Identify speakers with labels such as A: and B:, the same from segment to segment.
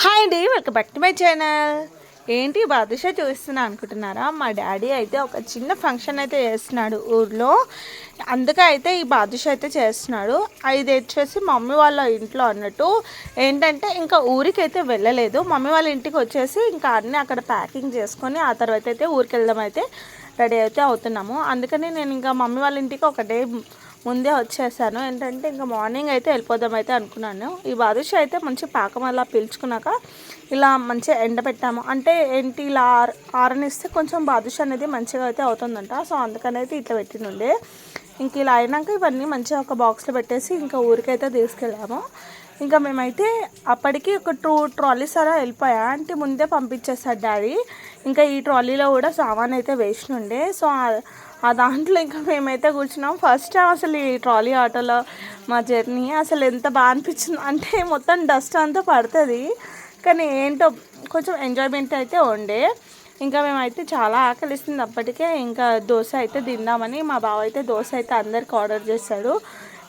A: Hi అండి welcome back to my channel ఏంటి బాదుషా చూస్తున్నా అనుకుంటున్నారా? మా డాడీ అయితే ఒక చిన్న ఫంక్షన్ అయితే చేస్తున్నాడు ఊర్లో. అందుకే అయితే ఈ బాదుషా అయితే చేస్తున్నాడు. ఇది వచ్చేసి మమ్మీ వాళ్ళ ఇంట్లో అన్నట్టు. ఏంటంటే ఇంకా ఊరికి అయితే వెళ్ళలేదు. మమ్మీ వాళ్ళ ఇంటికి వచ్చేసి ఇంకా అన్నీ అక్కడ ప్యాకింగ్ చేసుకొని ఆ తర్వాత అయితే ఊరికి వెళ్దాం అయితే రెడీ అయితే అవుతున్నాము. అందుకని నేను ఇంకా మమ్మీ వాళ్ళ ఇంటికి ఒక డే ముందే వచ్చేసాను. ఏంటంటే ఇంకా మార్నింగ్ అయితే వెళ్ళిపోదాం అయితే అనుకున్నాను. ఈ బాదుషా అయితే మంచి పాకం అలా పీల్చుకున్నాక ఇలా మంచిగా ఎండబెట్టాము అంటే ఏంటి ఇలా ఆర ఆరనిస్తే కొంచెం బాదుషా అనేది మంచిగా అయితే అవుతుందంట. సో అందుకని అయితే ఇట్లా పెట్టినుండే. ఇంక ఇలా అయినాక ఇవన్నీ మంచిగా ఒక బాక్స్లో పెట్టేసి ఇంకా ఊరికైతే తీసుకెళ్ళాము. ఇంకా మేమైతే అప్పటికి ఒక టూ ట్రాలీస్ అలా వెళ్ళిపోయా. అంటే ముందే పంపించేస్తాడు డాడీ. ఇంకా ఈ ట్రాలీలో కూడా సామాన్ అయితే వేసినుండే. సో ఆ- దాంట్లో ఇంకా మేమైతే కూర్చున్నాం. ఫస్ట్ టైం అసలు ఈ ట్రాలీ ఆటోలో మా జర్నీ అసలు ఎంత బాగా అనిపించింది అంటే మొత్తం డస్ట్ అంతా పడుతుంది. కానీ ఏంటో కొంచెం ఎంజాయ్మెంట్ అయితే ఉండే. ఇంకా మేమైతే చాలా ఆకలిస్తుంది అప్పటికే. ఇంకా దోశ అయితే తిందామని మా బావ అయితే దోశ అయితే అందరికి ఆర్డర్ చేశాడు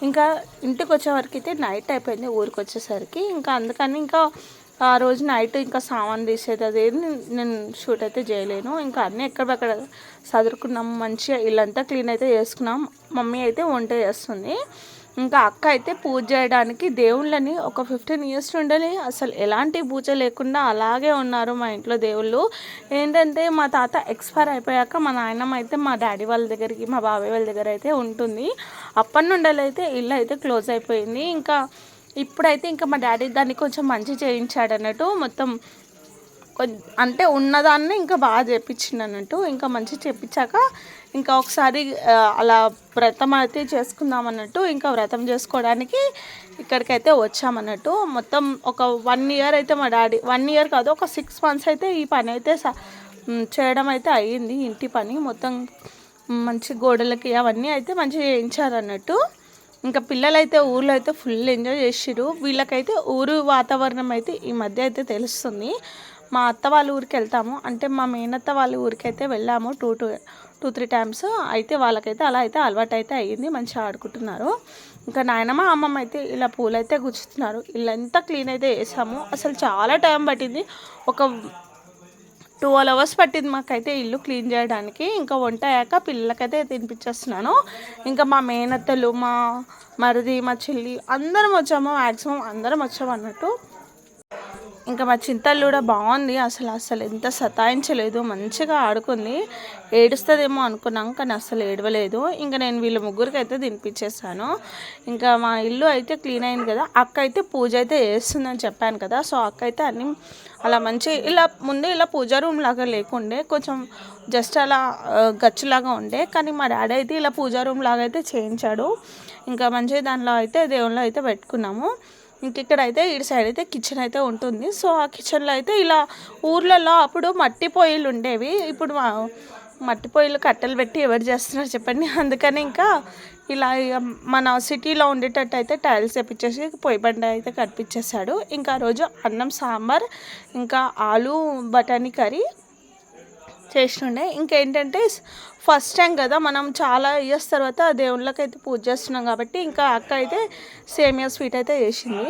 A: ఇంకా ఇంటికి వచ్చేవరకు అయితే నైట్ అయిపోయింది ఊరికి వచ్చేసరికి ఇంకా అందుకని ఇంకా ఆ రోజు నైట్ ఇంకా సామాన్ తీసేది అది నేను షూట్ అయితే చేయలేను. ఇంకా అన్నీ ఎక్కడక్కడ చదువుకున్నాము మంచిగా ఇల్లంతా క్లీన్ అయితే చేసుకున్నాం. మమ్మీ అయితే వంట చేస్తుంది. ఇంకా అక్క అయితే పూజ చేయడానికి దేవుళ్ళని ఒక ఫిఫ్టీన్ ఇయర్స్ నుండి అసలు ఎలాంటి పూజ లేకుండా అలాగే ఉన్నారు మా ఇంట్లో దేవుళ్ళు. ఏంటంటే మా తాత ఎక్స్పైర్ అయిపోయాక మా నాయనమ్మ అయితే మా డాడీ వాళ్ళ దగ్గరికి మా బాబాయ్ వాళ్ళ దగ్గర అయితే ఉంటుంది. అప్పటి నుండి అయితే ఇల్లు అయితే క్లోజ్ అయిపోయింది. ఇంకా ఇప్పుడైతే ఇంకా మా డాడీ దాన్ని కొంచెం మంచి చేయించాడు అన్నట్టు మొత్తం అంటే ఉన్నదాన్ని ఇంకా బాగా చేపించింది అన్నట్టు ఇంకా మంచి చేపించాక ఇంకా ఒకసారి అలా వ్రతం అయితే చేసుకుందాం అన్నట్టు ఇంకా వ్రతం చేసుకోవడానికి ఇక్కడికైతే వచ్చామన్నట్టు మొత్తం ఒక వన్ ఇయర్ అయితే మా డాడీ వన్ ఇయర్ కాదు ఒక సిక్స్ మంత్స్ అయితే ఈ పని అయితే చేయడం అయితే అయ్యింది ఇంటి పని మొత్తం మంచి గోడలకి అవన్నీ అయితే మంచిగా చేయించారు అన్నట్టు ఇంకా పిల్లలైతే ఊర్లో అయితే ఫుల్ ఎంజాయ్ చేసిరు వీళ్ళకైతే ఊరు వాతావరణం అయితే ఈ మధ్య అయితే తెలుస్తుంది. మా అత్త వాళ్ళ ఊరికి వెళ్తాము. అంటే మా మేనత్త వాళ్ళ ఊరికి అయితే వెళ్ళాము two two two three times. అయితే వాళ్ళకైతే అలా అయితే అలవాటు అయితే అయ్యింది. మంచిగా ఆడుకుంటున్నారు. ఇంకా నాయనమ్మ అమ్మమ్మ అయితే ఇలా పూలైతే గుచ్చుతున్నారు. ఇల్లంతా క్లీన్ అయితే చేసాము. అసలు చాలా టైం పట్టింది. ఒక ట్వెల్వ్ అవర్స్ పట్టింది మాకైతే ఇల్లు క్లీన్ చేయడానికి. ఇంకా వంట అయ్యాక పిల్లలకైతే తినిపించేస్తున్నాను. ఇంకా మా మేనత్తలు మా మరిది మా చెల్లి అందరం వచ్చాము. మ్యాక్సిమం అందరం వచ్చాము అన్నట్టు ఇంకా మా చింతలు కూడా బాగుంది. అసలు అసలు ఎంత సతాయించలేదు. మంచిగా ఆడుకుంది. ఏడుస్తుందేమో అనుకున్నాం కానీ అసలు ఏడవలేదు. ఇంకా నేను వీళ్ళ ముగ్గురికి అయితే తినిపించేసాను ఇంకా మా ఇల్లు అయితే క్లీన్ అయింది కదా. అక్క అయితే పూజ అయితే చేస్తుందని చెప్పాను కదా. సో అక్క అయితే అన్ని అలా మంచి ఇలా ముందు ఇలా పూజా రూమ్ లాగా లేకుండే కొంచెం జస్ట్ అలా గచ్చులాగా ఉండే. కానీ మా డాడీ అయితే ఇలా పూజా రూమ్ లాగా అయితే చేయించాడు. ఇంకా మంచిగా దానిలో అయితే దేవుళ్ళు అయితే పెట్టుకున్నాము. ఇంక ఇక్కడ అయితే ఇటు సైడ్ అయితే కిచెన్ అయితే ఉంటుంది. సో ఆ కిచెన్లో అయితే ఇలా ఊర్లలో అప్పుడు మట్టి పొయ్యిలు ఉండేవి. ఇప్పుడు మా మట్టి పొయ్యిలు కట్టెలు పెట్టి ఎవరు చేస్తున్నారు చెప్పండి. అందుకని ఇంకా ఇలా ఇక మన సిటీలో ఉండేటట్టు అయితే టైల్స్ తెప్పించేసి పొయ్యి బండ అయితే కట్టించేశాడు ఇంకా ఆ రోజు అన్నం సాంబార్ ఇంకా ఆలు బఠానీ కర్రీ చేస్తుండే. ఇంకేంటంటే ఫస్ట్ టైం కదా మనం చాలా ఇయర్స్ తర్వాత దేవుళ్ళకి అయితే పూజ చేస్తున్నాం కాబట్టి ఇంకా అక్క అయితే సేమియా స్వీట్ అయితే చేసింది.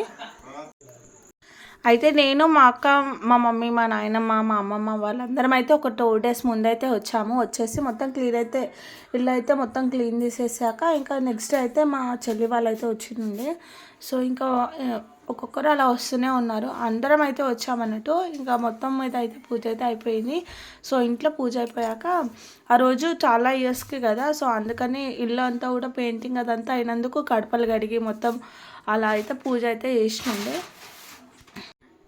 A: అయితే నేను మా అక్క మా మమ్మీ మా నాయనమ్మ మా అమ్మమ్మ వాళ్ళందరం అయితే ఒక టూ డేస్ ముందైతే వచ్చాము. వచ్చేసి మొత్తం క్లీన్ అయితే ఇల్లు అయితే మొత్తం క్లీన్ చేసేసాక ఇంకా నెక్స్ట్ అయితే మా చెల్లి వాళ్ళు అయితే వచ్చింది సో ఇంకా ఒక్కొక్కరు అలా వస్తూనే ఉన్నారు. అందరం అయితే వచ్చామన్నట్టు ఇంకా మొత్తం మీద అయితే పూజ అయితే అయిపోయింది. సో ఇంట్లో పూజ అయిపోయాక ఆ రోజు చాలా ఇయర్స్కి కదా సో అందుకని ఇల్లు అంతా కూడా పెయింటింగ్ అదంతా అయినందుకు కడపలు కడిగి మొత్తం అలా అయితే పూజ అయితే చేసినండే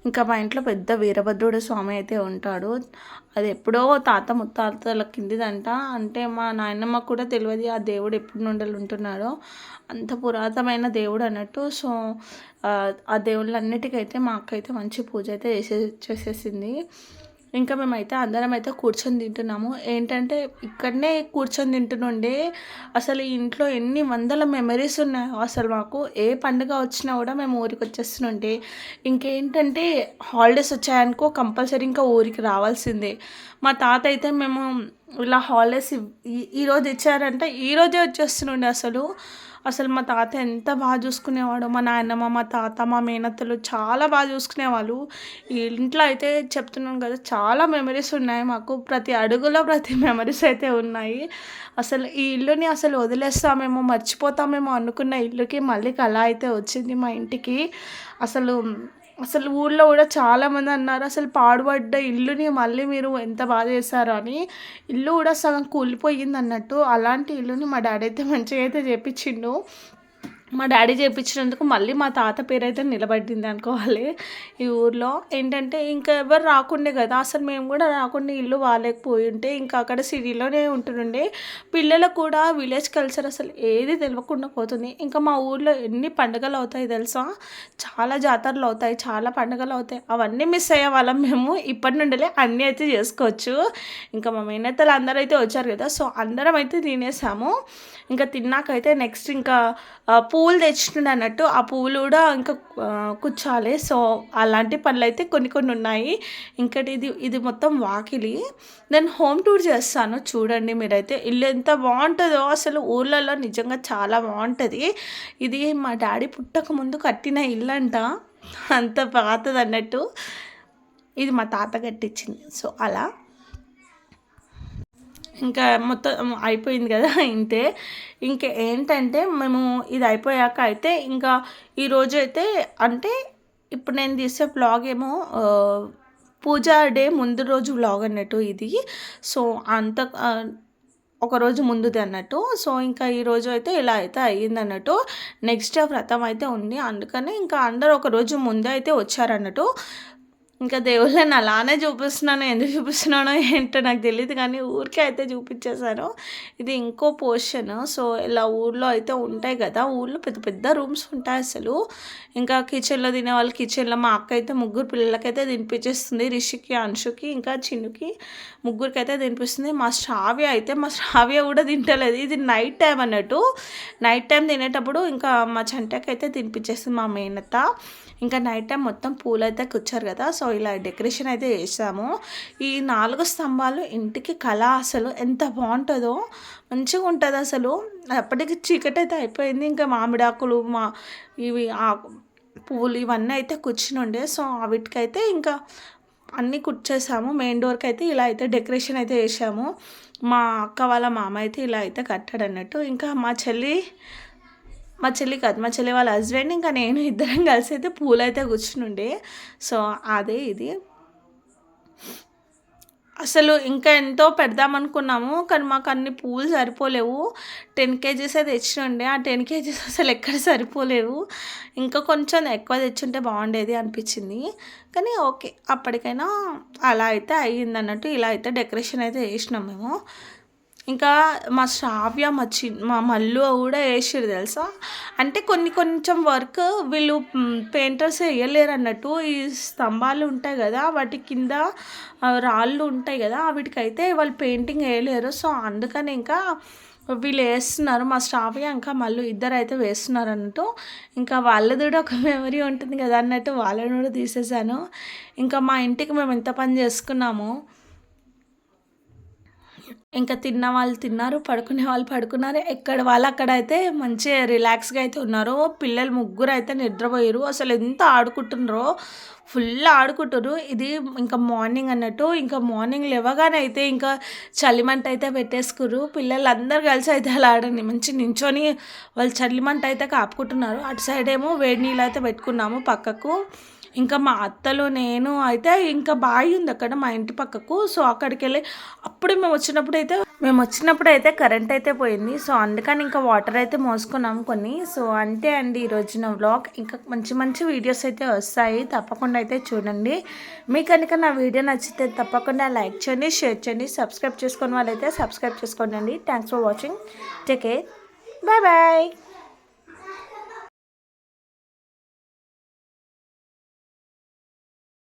A: ఇంకా మా ఇంట్లో పెద్ద వీరభద్రుడు స్వామి అయితే ఉంటాడు. అది ఎప్పుడో తాత ముత్తాతల కిందిదంట. అంటే మా నాయనమ్మ కూడా తెలియదు ఆ దేవుడు ఎప్పుడు నుండి ఉంటున్నాడో. అంత పురాతనమైన దేవుడు అన్నట్టు. సో ఆ, దేవుళ్ళన్నిటికైతే మా అక్క అయితే మంచి పూజ అయితే చేసే చేసేసింది. ఇంకా మేమైతే అందరం అయితే కూర్చొని తింటున్నాము. ఏంటంటే ఇక్కడనే కూర్చొని తింటుండే అసలు ఇంట్లో ఎన్ని వందల మెమరీస్ ఉన్నాయో అసలు మాకు. ఏ పండుగ వచ్చినా కూడా మేము ఊరికి వచ్చేస్తుండే ఇంకేంటంటే హాలిడేస్ వచ్చాయనుకో కంపల్సరీ ఇంకా ఊరికి రావాల్సిందే. మా తాత అయితే మేము ఇలా హాలిడేస్ ఈ- ఈరోజు ఇచ్చారంటే ఈరోజే వచ్చేస్తుండే అసలు. అసలు మా తాత ఎంత బాగా చూసుకునేవాడు మా నాయనమ్మ మా తాత మా మేనత్తలు చాలా బాగా చూసుకునేవాళ్ళు. ఇంట్లో అయితే చెప్తున్నాను కదా చాలా మెమరీస్ ఉన్నాయి మాకు. ప్రతి అడుగులో ప్రతి మెమరీస్ అయితే ఉన్నాయి. అసలు ఈ ఇల్లుని అసలు వదిలేస్తామేమో మర్చిపోతామేమో అనుకున్న ఇల్లుకి మళ్ళీ కళ అయితే వచ్చింది మా ఇంటికి. అసలు అసలు ఊళ్ళో కూడా చాలామంది అన్నారు అసలు పాడుపడ్డ ఇల్లుని మళ్ళీ మీరు ఎంత బాగా చేశారు అని. ఇల్లు కూడా సగం కూలిపోయింది అన్నట్టు అలాంటి ఇల్లుని మా డాడీ అయితే మంచిగా అయితే చేపించిండు. మా డాడీ చేయించినందుకు మళ్ళీ మా తాత పేరు అయితే నిలబడింది అనుకోవాలి ఈ ఊర్లో. ఏంటంటే ఇంకా ఎవరు రాకుండే కదా అసలు మేము కూడా రాకుండా ఇల్లు వాళ్ళకపోయి ఉంటే ఇంకా అక్కడ సిటీలోనే ఉంటుండే. పిల్లలకు కూడా విలేజ్ కల్చర్ అసలు ఏది తెలియకుండా పోతుంది. ఇంకా మా ఊర్లో ఎన్ని పండుగలు అవుతాయి తెలుసా? చాలా జాతరలు అవుతాయి చాలా పండుగలు అవుతాయి. అవన్నీ మిస్ అయ్యే వాళ్ళం మేము. ఇప్పటి నుండిలే అన్నీ అయితే చేసుకోవచ్చు. ఇంకా మా మేనత్తలు అందరూ అయితే వచ్చారు కదా సో అందరం అయితే తినేసాము. ఇంకా తిన్నాకైతే నెక్స్ట్ ఇంకా పూలు తెచ్చినాడు అన్నట్టు. ఆ పూలు కూడా ఇంకా కూర్చోాలి సో అలాంటి పనులు అయితే కొన్ని కొన్ని ఉన్నాయి. ఇంకటి ఇది ఇది మొత్తం వాకిలి. నేను హోమ్ టూర్ చేస్తాను. చూడండి మీరైతే. ఇల్లు ఎంత బాగుంటుందో అసలు ఊర్లలో నిజంగా చాలా బాగుంటుంది. ఇది మా డాడీ పుట్టక ముందు కట్టిన ఇల్లు అంట అంత పాతది అన్నట్టు ఇది మా తాత కట్టించింది. సో అలా. ఇంకా మొత్తం అయిపోయింది కదా ఇంతే. ఇంకా ఏంటంటే మేము ఇది అయిపోయాక అయితే ఇంకా ఈరోజు అయితే అంటే ఇప్పుడు నేను తీసే బ్లాగ్ ఏమో పూజ డే ముందు రోజు వ్లాగ్ అన్నట్టు ఇది. సో అంత ఒకరోజు ముందుది అన్నట్టు. సో ఇంకా ఈరోజు అయితే ఇలా అయితే అయ్యింది అన్నట్టు. నెక్స్ట్ డే వ్రతం అయితే ఉంది. అందుకని ఇంకా అందరు ఒకరోజు ముందే అయితే వచ్చారన్నట్టు. ఇంకా దేవుళ్ళని అలానే చూపిస్తున్నాను ఎందుకు చూపిస్తున్నానో ఏంటో నాకు తెలియదు కానీ ఊరికే అయితే చూపించేశాను. ఇది ఇంకో పోర్షన్. సో ఇలా ఊర్లో అయితే ఉంటాయి కదా ఊర్లో పెద్ద పెద్ద రూమ్స్ ఉంటాయి అసలు. ఇంకా కిచెన్లో తినే వాళ్ళు కిచెన్లో మా అక్క అయితే ముగ్గురు పిల్లలకైతే తినిపించేస్తుంది. రిషికి అంశుకి ఇంకా చిన్నుకి ముగ్గురికి అయితే తినిపిస్తుంది. మా శ్రావ్య అయితే మా శ్రావ్య కూడా తింటలేదు. ఇది నైట్ టైం అన్నట్టు. నైట్ టైం తినేటప్పుడు ఇంకా మా చంటకి అయితే తినిపించేస్తుంది మా మేనత ఇంకా నైట్ టైం మొత్తం పూలు అయితే కూర్చారు కదా సో సో ఇలా డెకరేషన్ అయితే చేసాము. ఈ నాలుగు స్తంభాలు ఇంటికి కళ అసలు ఎంత బాగుంటుందో మంచిగా ఉంటుంది అసలు. అప్పటికి చీకటి అయితే అయిపోయింది. ఇంకా మామిడాకులు మా ఇవి పువ్వులు ఇవన్నీ అయితే కూర్చుని ఉండే. సో వీటికైతే ఇంకా అన్నీ కుర్చేసాము మెయిన్ డోర్కి అయితే ఇలా అయితే డెకరేషన్ అయితే చేసాము. మా అక్క వాళ్ళ మామ అయితే ఇలా అయితే కట్టాడు అన్నట్టు. ఇంకా మా చెల్లి మా చెల్లి కాదు మా చెల్లి వాళ్ళ హస్బెండ్ ఇంకా నేను ఇద్దరం కలిసి అయితే పూలు అయితే కూర్చునుండే. సో అదే ఇది. అసలు ఇంకా ఎంతో పెడదామనుకున్నాము కానీ మాకు అన్ని పూలు సరిపోలేవు. టెన్ కేజీస్ అయితే తెచ్చినుండే ఆ టెన్ కేజీస్ అసలు ఎక్కడ సరిపోలేవు. ఇంకా కొంచెం ఎక్కువ తెచ్చుంటే బాగుండేది అనిపించింది. కానీ ఓకే అప్పటికైనా అలా అయితే అయ్యింది అన్నట్టు ఇలా అయితే డెకరేషన్ అయితే చేసినాం మేము. ఇంకా మా శ్రావ్య మా చి మా మల్లు కూడా వేసారు తెలుసా? అంటే కొన్ని కొంచెం వర్క్ వీళ్ళు పెయింటర్స్ వేయలేరు అన్నట్టు ఈ స్తంభాలు ఉంటాయి కదా వాటి కింద రాళ్ళు ఉంటాయి కదా వీటికైతే వాళ్ళు పెయింటింగ్ వేయలేరు. సో అందుకని ఇంకా వీళ్ళు వేస్తున్నారు మా స్టాఫ్గా ఇంకా మళ్ళీ ఇద్దరు అయితే వేస్తున్నారు అన్నట్టు. ఇంకా వాళ్ళది కూడా ఒక మెమరీ ఉంటుంది కదా అన్నట్టు వాళ్ళని కూడా తీసేసాను. ఇంకా మా ఇంటికి మేము ఎంత పని చేసుకున్నాము? ఇంకా తిన్న వాళ్ళు తిన్నారు పడుకునే వాళ్ళు పడుకున్నారు. ఎక్కడ వాళ్ళు అక్కడ అయితే మంచిగా రిలాక్స్గా అయితే ఉన్నారు పిల్లలు ముగ్గురు అయితే నిద్రపోయారు. అసలు ఎంత ఆడుకుంటున్నారో ఫుల్ ఆడుకుంటారు ఇది ఇంకా మార్నింగ్ అన్నట్టు ఇంకా మార్నింగ్ లేవగానే అయితే ఇంకా చలిమంట అయితే పెట్టేసుకురు. పిల్లలు అందరు కలిసి అయితే అలా ఆడండి. మంచి నించొని వాళ్ళు చలిమంట అయితే కాపుకుంటున్నారు. అటు సైడ్ ఏమో వేడి నీళ్ళు అయితే పెట్టుకున్నాము పక్కకు. ఇంకా మా అత్తలు నేను అయితే ఇంకా బావి ఉంది అక్కడ మా ఇంటి పక్కకు. సో అక్కడికి వెళ్ళి అప్పుడు మేము వచ్చినప్పుడు అయితే మేము వచ్చినప్పుడు అయితే కరెంట్ అయితే పోయింది. సో అందుకని ఇంకా వాటర్ అయితే మోసుకున్నాం కొన్ని. సో అంతే అండి ఈరోజు వ్లాగ్ ఇంకా మంచి మంచి వీడియోస్ అయితే వస్తాయి. తప్పకుండా అయితే చూడండి. మీకు కనుక నా వీడియో నచ్చితే తప్పకుండా లైక్ చేయండి షేర్ చేయండి సబ్స్క్రైబ్ చేసుకుని వాళ్ళైతే సబ్స్క్రైబ్ చేసుకోండి thanks for watching take care bye bye